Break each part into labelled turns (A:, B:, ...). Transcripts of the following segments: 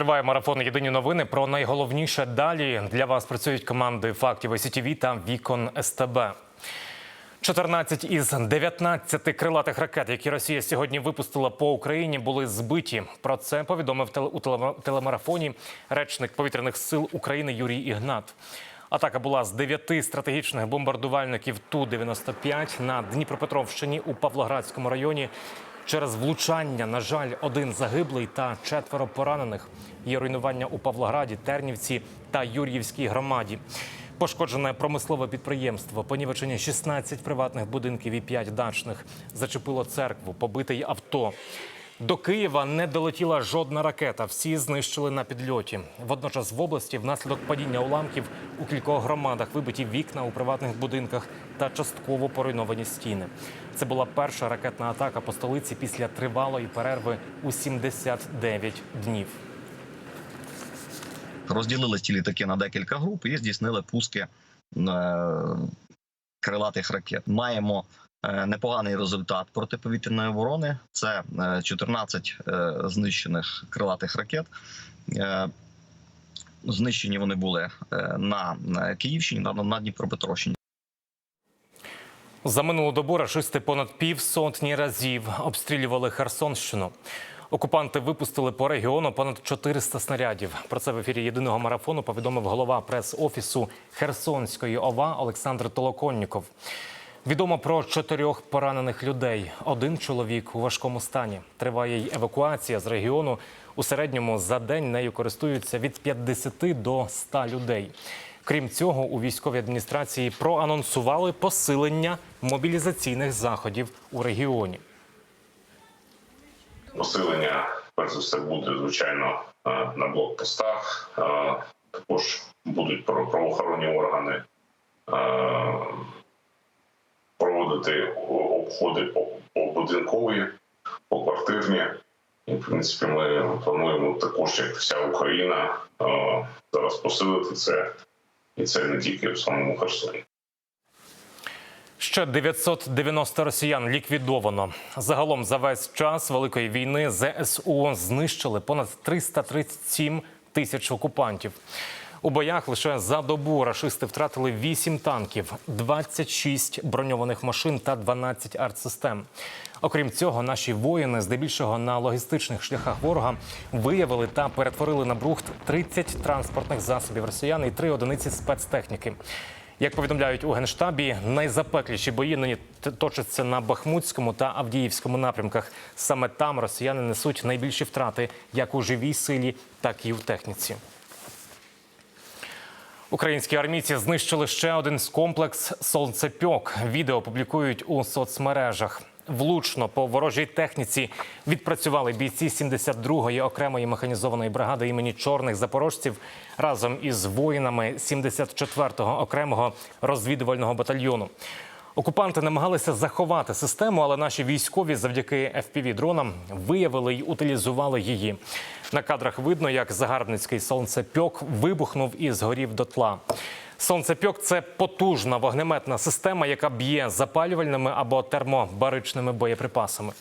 A: Триває марафон Єдині новини. Про найголовніше далі для вас працюють команди фактів СІТВ та Вікон СТБ. 14 із 19 крилатих ракет, які Росія сьогодні випустила по Україні, були збиті. Про це повідомив у телема- телемарафоні речник повітряних сил України Юрій Ігнат. Атака була з дев'яти стратегічних бомбардувальників Ту-95 на Дніпропетровщині у Павлоградському районі. Через влучання, на жаль, один загиблий та четверо поранених. Є руйнування у Павлограді, Тернівці та Юр'ївській громаді. Пошкоджене промислове підприємство, понівечені 16 приватних будинків і 5 дачних. Зачепило церкву, побитий авто. До Києва не долетіла жодна ракета. Всі знищили на підльоті. Водночас в області внаслідок падіння уламків у кількох громадах вибиті вікна у приватних будинках та частково поруйновані стіни. Це була перша ракетна атака по столиці після тривалої перерви у 79 днів.
B: розділили ці літаки на декілька груп і здійснили пуски е, крилатих ракет. Маємо е, непоганий результат протиповітряної оборони. Це е, 14 е, знищених крилатих ракет. Знищені вони були на Київщині на Дніпропетровщині.
A: За минулу добу рашисти понад півсотні разів обстрілювали Херсонщину. Окупанти випустили по регіону понад 400 снарядів. Про це в ефірі єдиного марафону повідомив голова прес-офісу Херсонської ОВА Олександр Толоконніков. Відомо про чотирьох поранених людей. Один чоловік у важкому стані. Триває й евакуація з регіону. У середньому за день нею користуються від 50 до 100 людей. Крім цього, у військовій адміністрації проанонсували посилення мобілізаційних заходів у регіоні.
C: Посилення, перш за все, буде звичайно е, на блокпостах. Е, Також будуть правоохоронні органи е, проводити обходи по, будинкові, по квартирні. І, в принципі, ми плануємо також, як вся Україна, зараз посилити це, і це не тільки в самому Херсоні.
A: Ще 990 росіян ліквідовано. Загалом за весь час великої війни ЗСУ знищили понад 337 тисяч окупантів. У боях лише за добу рашисти втратили 8 танків, 26 броньованих машин та 12 артсистем. Окрім цього, наші воїни, здебільшого на логістичних шляхах ворога, виявили та перетворили на брухт 30 транспортних засобів росіян і 3 одиниці спецтехніки. Як повідомляють у генштабі, найзапекліші бої нині точаться на Бахмутському та Авдіївському напрямках. Саме там росіяни несуть найбільші втрати як у живій силі, так і в техніці. Українські армійці знищили ще один з комплекс Сонцепьок. Відео публікують у соцмережах. Влучно по ворожій техніці відпрацювали бійці 72-ї окремої механізованої бригади імені чорних запорожців разом із воїнами 74-го окремого розвідувального батальйону. Окупанти намагалися заховати систему, але наші військові завдяки fpv дронам виявили й утилізували її. На кадрах видно, як загарбницький сонцепьок вибухнув і згорів дотла. Сонцепьок це потужна вогнеметна система, яка б'є запалювальними або термобаричними боєприпасами.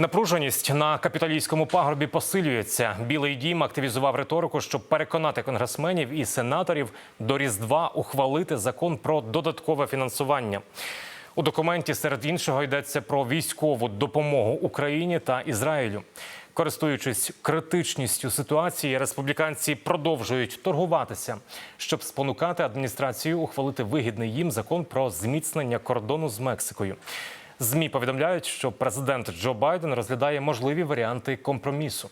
A: Напруженість на капітолійському пагорбі посилюється. Білий дім активізував риторику, щоб переконати конгресменів і сенаторів до Різдва ухвалити закон про додаткове фінансування. У документі серед іншого йдеться про військову допомогу Україні та Ізраїлю. Користуючись критичністю ситуації, республіканці продовжують торгуватися, щоб спонукати адміністрацію ухвалити вигідний їм закон про зміцнення кордону з Мексикою. ЗМІ повідомляють, що президент Джо Байден розглядає можливі варіанти компромісу.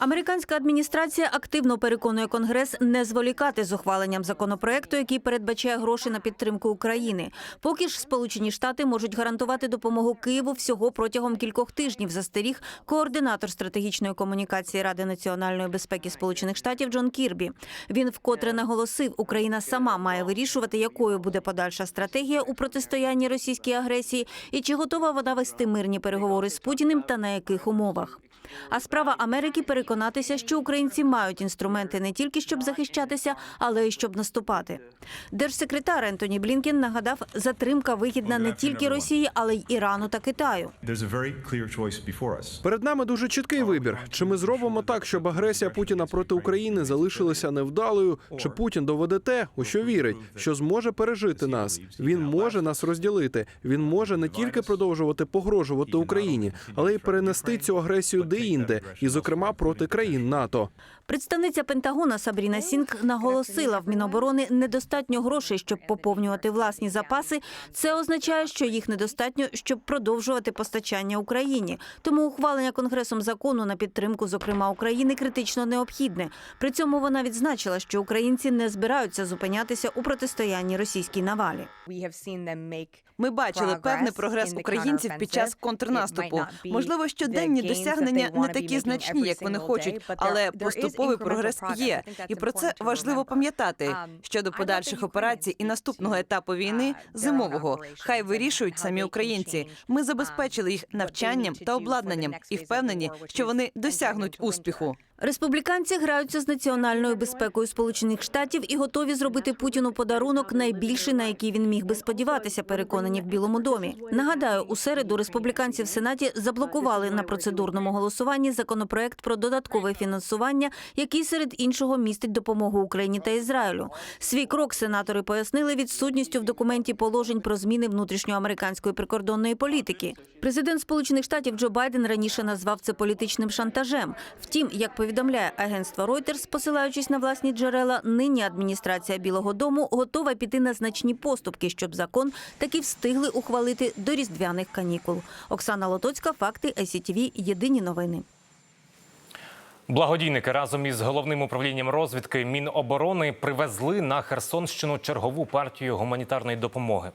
D: Американська адміністрація активно переконує Конгрес не зволікати з ухваленням законопроекту, який передбачає гроші на підтримку України. Поки ж Сполучені Штати можуть гарантувати допомогу Києву всього протягом кількох тижнів. Застеріг координатор стратегічної комунікації Ради національної безпеки Сполучених Штатів Джон Кірбі. Він вкотре наголосив, Україна сама має вирішувати, якою буде подальша стратегія у протистоянні російській агресії, і чи готова вона вести мирні переговори з Путіним та на яких умовах. А справа Америки переконатися, що українці мають інструменти не тільки щоб захищатися, але й щоб наступати. Держсекретар Ентоні Блінкен нагадав, затримка вигідна не тільки Росії, але й Ірану та Китаю.
E: Перед нами дуже чіткий вибір: чи ми зробимо так, щоб агресія Путіна проти України залишилася невдалою, чи Путін доведе те, у що вірить, що зможе пережити нас. Він може нас розділити. Він може не тільки продовжувати погрожувати Україні, але й перенести цю агресію де-інде, і зокрема проти країн НАТО.
D: Представниця Пентагона Сабріна Сінг наголосила в Міноборони недостатньо грошей, щоб поповнювати власні запаси. Це означає, що їх недостатньо, щоб продовжувати постачання Україні. Тому ухвалення конгресом закону на підтримку, зокрема України, критично необхідне. При цьому вона відзначила, що українці не збираються зупинятися у протистоянні російській навалі.
F: Ми бачили певний прогрес українців під час контрнаступу. Можливо, щоденні досягнення не такі значні, як вони хочуть, але поступовий прогрес є. І про це важливо пам'ятати. Щодо подальших операцій і наступного етапу війни, зимового, хай вирішують самі українці. Ми забезпечили їх навчанням та обладнанням і впевнені, що вони досягнуть успіху.
D: Республіканці граються з національною безпекою Сполучених Штатів і готові зробити Путіну подарунок найбільший, на який він міг би сподіватися, переконані в Білому домі. Нагадаю, у середу республіканці в Сенаті заблокували на процедурному голосуванні законопроект про додаткове фінансування, який серед іншого містить допомогу Україні та Ізраїлю. Свій крок сенатори пояснили відсутністю в документі положень про зміни внутрішньоамериканської прикордонної політики. Президент Сполучених Штатів Джо Байден раніше назвав це політичним шантажем. Втім, як повідомляє агентство Reuters, посилаючись на власні джерела, нині адміністрація Білого Дому готова піти на значні поступки, щоб закон таки встигли ухвалити до різдвяних канікул. Оксана Лотоцька, факти ICTV, Єдині новини.
A: Благодійники разом із головним управлінням розвідки Міноборони привезли на Херсонщину чергову партію гуманітарної допомоги.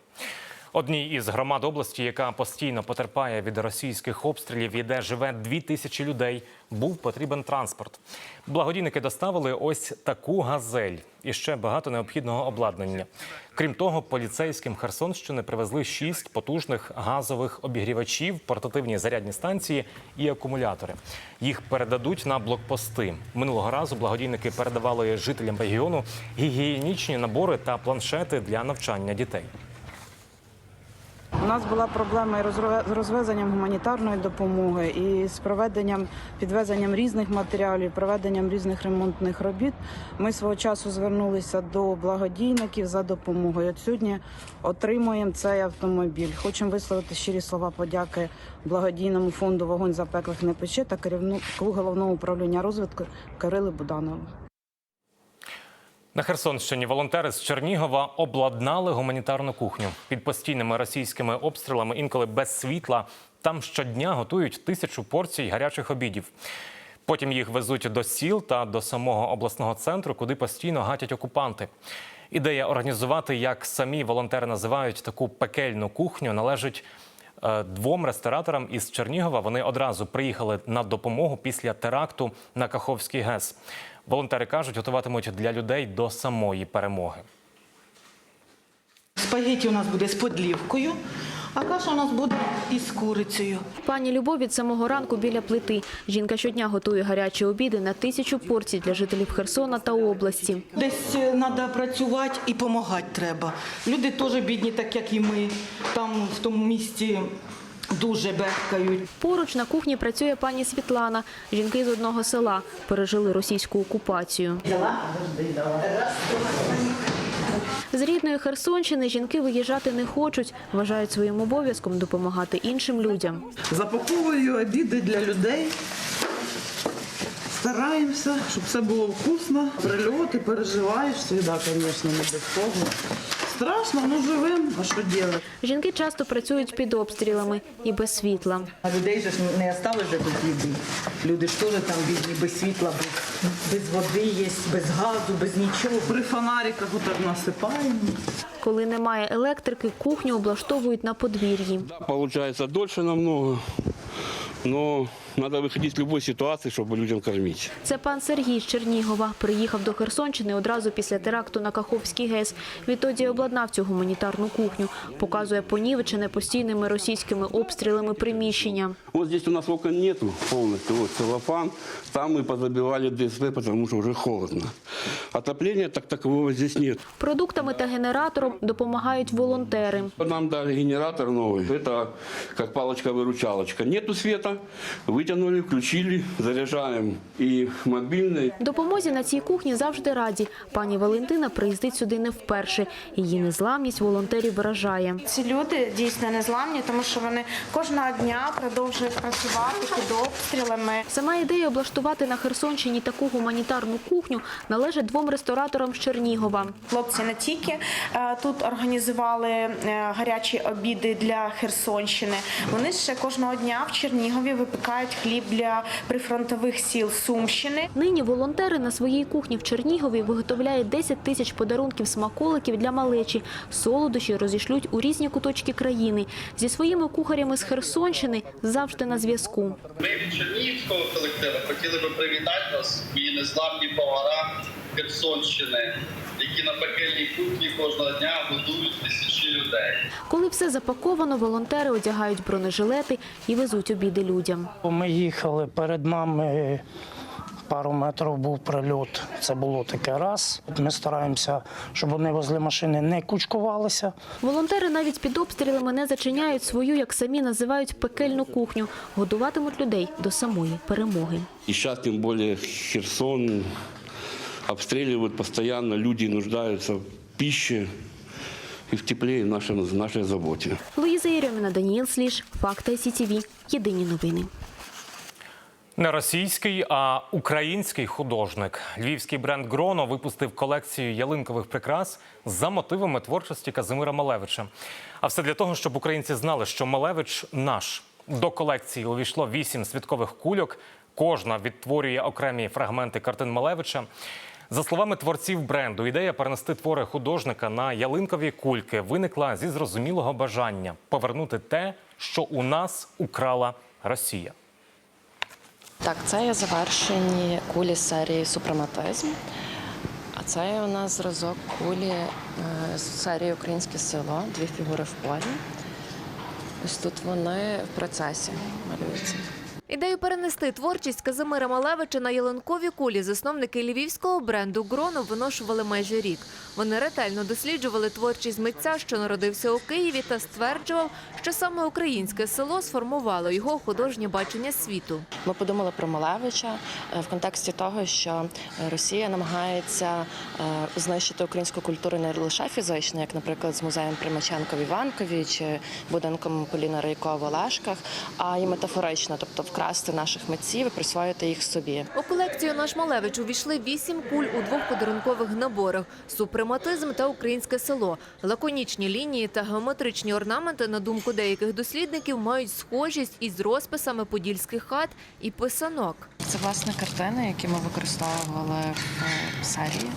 A: Одній із громад області, яка постійно потерпає від російських обстрілів і де живе дві тисячі людей, був потрібен транспорт. Благодійники доставили ось таку газель і ще багато необхідного обладнання. Крім того, поліцейським Херсонщини привезли шість потужних газових обігрівачів, портативні зарядні станції і акумулятори. Їх передадуть на блокпости. Минулого разу благодійники передавали жителям регіону гігієнічні набори та планшети для навчання дітей.
G: У нас була проблема з розвезенням гуманітарної допомоги, і з проведенням підвезенням різних матеріалів, проведенням різних ремонтних робіт. Ми свого часу звернулися до благодійників за допомогою. От сьогодні отримуємо цей автомобіль. Хочемо висловити щирі слова подяки благодійному фонду Вогонь запеклих не пече та керівнику головного управління розвитку Кирили Буданову.
A: На Херсонщині волонтери з Чернігова обладнали гуманітарну кухню під постійними російськими обстрілами, інколи без світла. Там щодня готують тисячу порцій гарячих обідів. Потім їх везуть до сіл та до самого обласного центру, куди постійно гатять окупанти. Ідея організувати, як самі волонтери називають таку пекельну кухню, належить двом рестораторам із Чернігова. Вони одразу приїхали на допомогу після теракту на Каховський ГЕС. Волонтери кажуть, готуватимуть для людей до самої перемоги.
H: Спагеті у нас буде з подлівкою, а каша у нас буде із курицею.
I: Пані Любов від самого ранку біля плити. Жінка щодня готує гарячі обіди на тисячу порцій для жителів Херсона та області.
H: Десь треба працювати і допомагати треба. Люди теж бідні, так як і ми. Там в тому місті дуже бехкають.
I: Поруч на кухні працює пані Світлана. Жінки з одного села пережили російську окупацію. З рідної Херсонщини жінки виїжджати не хочуть. Вважають своїм обов'язком допомагати іншим людям.
J: Запаковую обіди для людей. Стараємося, щоб все було вкусно. Прильоти переживаєш завжди, звісно, не без того. Страшно, ну живем, а що робити?
I: Жінки часто працюють під обстрілами і без світла.
H: А людей же ж не осталось же без їди. Люди ж теж там бідні, без світла, без, без води є, без газу, без нічого.
J: При фонариках отак насипаємо.
I: Коли немає електрики, кухню облаштовують на подвір'ї.
K: Получается дольше намного, но Надо выходить из любой ситуации, чтобы людям кормить.
I: Це пан Сергій з Чернігова. Приїхав до Херсонщини одразу після теракту на Каховський ГЕС. Відтоді й обладнав цю гуманітарну кухню. Показує понівечене постійними російськими обстрілами приміщення.
K: Вот здесь у нас окон нету полностью, вот целлофан. Там мы позабивали ДСВ, потому что уже холодно. Отопления так такового здесь нет.
I: Продуктами та генератором допомагають волонтери.
K: Нам дали генератор новый. Это как палочка-выручалочка. Нету света, вытянули, включили, заряжаем. И мобильный,
I: Допомозі на цій кухні завжди раді. Пані Валентина приїздить сюди не вперше. Її незламність волонтерів вражає.
L: Ці люди дійсно незламні, тому що вони кожного дня продовжують працювати під обстрілами.
I: Сама ідея облаштувати на Херсонщині таку гуманітарну кухню належить двом рестораторам з Чернігова.
L: Хлопці не тільки е, тут організували е, гарячі обіди для Херсонщини. Вони ще кожного дня в Чернігові випікають хліб для прифронтових сіл Сумщини.
I: Нині волонтери на своїй кухні в Чернігові виготовляють 10 тисяч подарунків смаколиків для малечі. Солодощі розішлють у різні куточки країни. Зі своїми кухарями з Херсонщини завжди на зв'язку.
M: Ми від Чернігівського колективу хотіли би привітати вас і незламні повара Херсонщини, які на пекельній кухні кожного дня годують тисячі людей.
I: Коли все запаковано, волонтери одягають бронежилети і везуть обіди людям.
N: Ми їхали перед нами. Пару метрів був прильот. Це було таке раз. Ми стараємося, щоб вони возле машини не кучкувалися.
I: Волонтери навіть під обстрілами не зачиняють свою, як самі називають, пекельну кухню. Годуватимуть людей до самої перемоги.
K: и сейчас тем более Херсон обстреливают постоянно, люди нуждаются в пище и в тепле, и в, нашем, в нашей заботе.
I: Луїза Єрьоміна, Даніїл Сліж, Факти СІТІВІ. Єдині новини.
A: Не російський, а український художник. Львівський бренд Гроно випустив колекцію ялинкових прикрас за мотивами творчості Казимира Малевича. А все для того, щоб українці знали, що Малевич наш. До колекції увійшло вісім святкових кульок. Кожна відтворює окремі фрагменти картин Малевича. За словами творців бренду, ідея перенести твори художника на ялинкові кульки виникла зі зрозумілого бажання повернути те, що у нас украла Росія.
O: Так, це є завершені кулі серії Супрематизм. А це у нас зразок кулі е, з серії Українське село, дві фігури в полі. Ось тут вони в процесі малюються.
P: Ідею перенести творчість Казимира Малевича на ялинкові кулі засновники львівського бренду Гроно виношували майже рік. Вони ретельно досліджували творчість митця, що народився у Києві, та стверджував, що саме українське село сформувало його художнє бачення світу.
O: Ми подумали про Малевича е, в контексті того, що Росія намагається е, знищити українську культуру не лише фізично, як, наприклад, з музеєм Примаченко в Іванкові чи будинком Поліна Рейко в Олешках, а й метафорично, тобто вкрасти наших митців і присвоїти їх собі.
P: У колекцію наш Малевич увійшли вісім куль у двох подарункових наборах: супрематизм та українське село. Лаконічні лінії та геометричні орнаменти, на думку деяких дослідників, мають схожість із розписами подільських хат і писанок.
O: Це власне картини, які ми використовували в серії.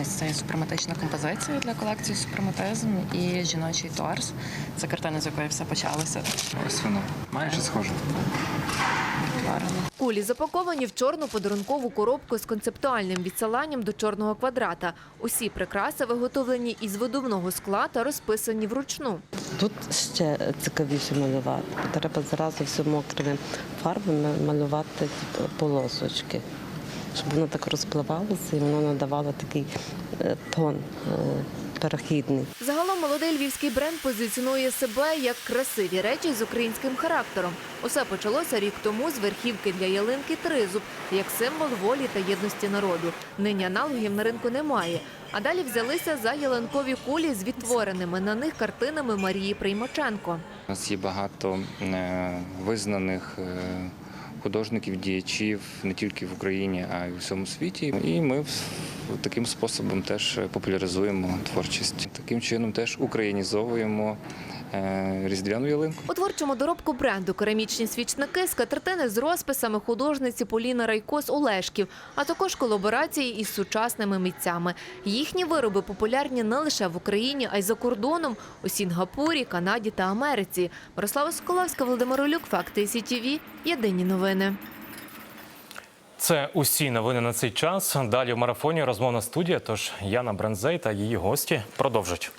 O: Ось це супрематична композиція для колекції супрематизм і жіночий торс. Це картина, з якої все почалося.
Q: Ось воно майже схоже.
P: Кулі запаковані в чорну подарункову коробку з концептуальним відсиланням до чорного квадрата. Усі прикраси виготовлені із видувного скла та розписані вручну.
R: Тут ще цікавіше малювати. Треба зразу все мокрими фарбами малювати типу, полосочки, щоб воно так розпливалося і воно надавало такий е, тон е, перехідний.
P: Загалом молодий львівський бренд позиціонує себе як красиві речі з українським характером. Усе почалося рік тому з верхівки для ялинки тризуб, як символ волі та єдності народу. Нині аналогів на ринку немає. А далі взялися за ялинкові кулі з відтвореними на них картинами Марії Приймаченко.
Q: У нас є багато е, визнаних художників, діячів не тільки в Україні, а й у всьому світі. І ми таким способом теж популяризуємо творчість. Таким чином теж українізовуємо різдвяну ялинку.
P: У творчому доробку бренду керамічні свічники, скатертини з розписами художниці Поліни Райко з Олешків, а також колаборації із сучасними митцями. Їхні вироби популярні не лише в Україні, а й за кордоном у Сінгапурі, Канаді та Америці. Мирослава Соколовська, Володимир Олюк, Факти СІТІВІ. Єдині новини.
A: Це усі новини на цей час. Далі в марафоні розмовна студія. Тож Яна Брензей та її гості продовжать.